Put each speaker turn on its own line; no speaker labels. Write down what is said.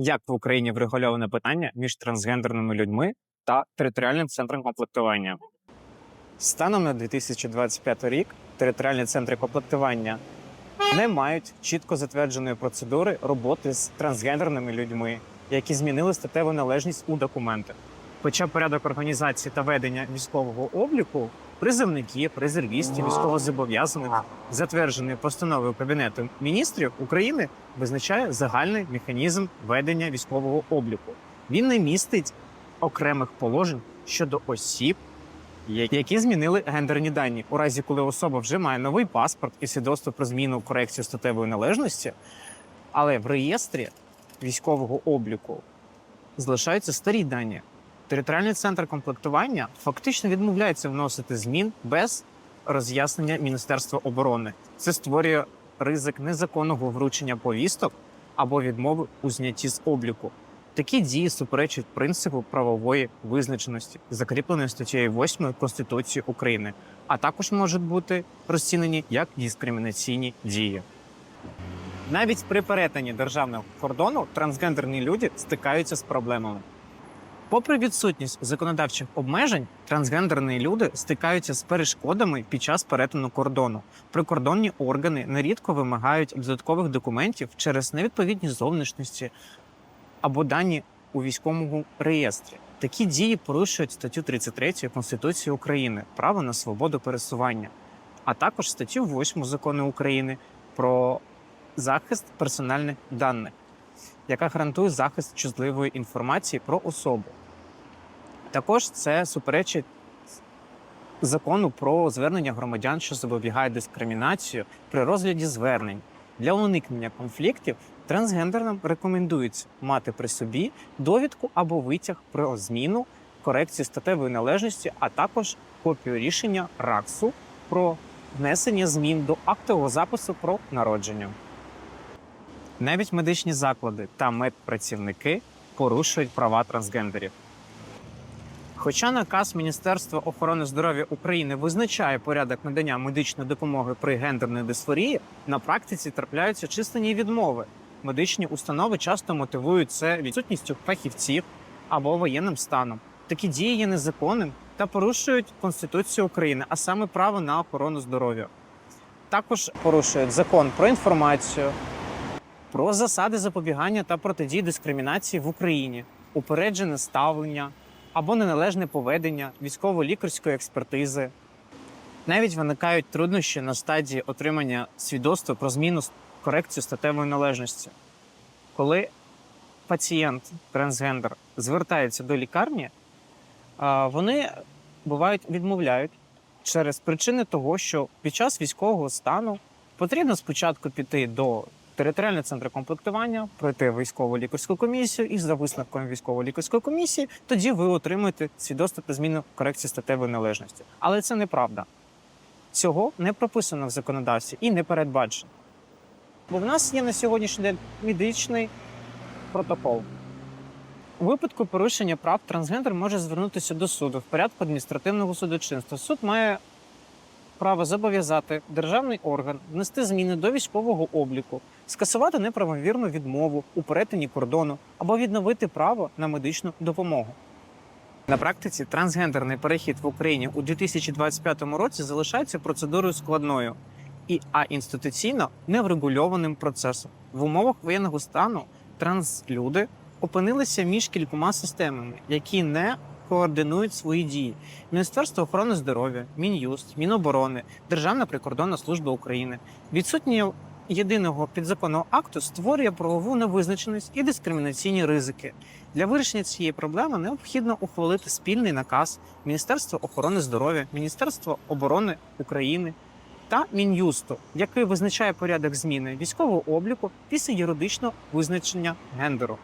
Як в Україні врегульоване питання між трансгендерними людьми та територіальним центром комплектування? Станом на 2025 рік територіальні центри комплектування не мають чітко затвердженої процедури роботи з трансгендерними людьми, які змінили статеву належність у документах. Хоча порядок організації та ведення військового обліку призовників, резервістів, військовозобов'язаних, затверджений постановою Кабінету міністрів України, визначає загальний механізм ведення військового обліку. Він не містить окремих положень щодо осіб, які змінили гендерні дані. У разі, коли особа вже має новий паспорт і свідоцтво про зміну корекцію статевої належності, але в реєстрі військового обліку залишаються старі дані. Територіальний центр комплектування фактично відмовляється вносити змін без роз'яснення Міністерства оборони. Це створює ризик незаконного вручення повісток або відмови у знятті з обліку. Такі дії суперечать принципу правової визначеності, закріпленої статтею 8 Конституції України, а також можуть бути розцінені як дискримінаційні дії. Навіть при перетині державного кордону трансгендерні люди стикаються з проблемами. Попри відсутність законодавчих обмежень, трансгендерні люди стикаються з перешкодами під час перетину кордону. Прикордонні органи нерідко вимагають додаткових документів через невідповідність зовнішності або дані у військовому реєстрі. Такі дії порушують статтю 33 Конституції України право на свободу пересування, а також статтю 8 закону України про захист персональних даних яка гарантує захист чутливої інформації про особу. Також це суперечить закону про звернення громадян, що запобігає дискримінацію при розгляді звернень. Для уникнення конфліктів трансгендерним рекомендується мати при собі довідку або витяг про зміну корекції статевої належності, а також копію рішення РАКСу про внесення змін до актового запису про народження. Навіть медичні заклади та медпрацівники порушують права трансгендерів. Хоча наказ Міністерства охорони здоров'я України визначає порядок надання медичної допомоги при гендерній дисфорії, на практиці трапляються численні відмови. Медичні установи часто мотивують це відсутністю фахівців або воєнним станом. Такі дії є незаконним та порушують Конституцію України, а саме право на охорону здоров'я. Також порушують закон про інформацію, про засади запобігання та протидії дискримінації в Україні, упереджене ставлення або неналежне поведення військово-лікарської експертизи. Навіть виникають труднощі на стадії отримання свідоцтва про зміну корекцію статевої належності. Коли пацієнт трансгендер звертається до лікарні, вони бувають відмовляють через причини того, що під час військового стану потрібно спочатку піти до територіального центру комплектування, пройти військову лікарську комісію, і за висновком військово-лікарської комісії тоді ви отримуєте свідоцтво про зміну корекції статевої належності. Але це неправда. Цього не прописано в законодавстві і не передбачено. Бо в нас є на сьогоднішній день медичний протокол. У випадку порушення прав трансгендер може звернутися до суду в порядку адміністративного судочинства. Суд має право зобов'язати державний орган внести зміни до військового обліку, скасувати неправомірну відмову у перетині кордону або відновити право на медичну допомогу. На практиці трансгендерний перехід в Україні у 2025 році залишається процедурою складною і а інституційно неврегульованим процесом. В умовах воєнного стану транслюди опинилися між кількома системами, які не координують свої дії. Міністерство охорони здоров'я, Мін'юст, Міноборони, Державна прикордонна служба України. Відсутнє єдиного підзаконного акту створює правову невизначеність і дискримінаційні ризики. Для вирішення цієї проблеми необхідно ухвалити спільний наказ Міністерства охорони здоров'я, Міністерства оборони України та Мін'юсту, який визначає порядок зміни військового обліку після юридичного визначення гендеру.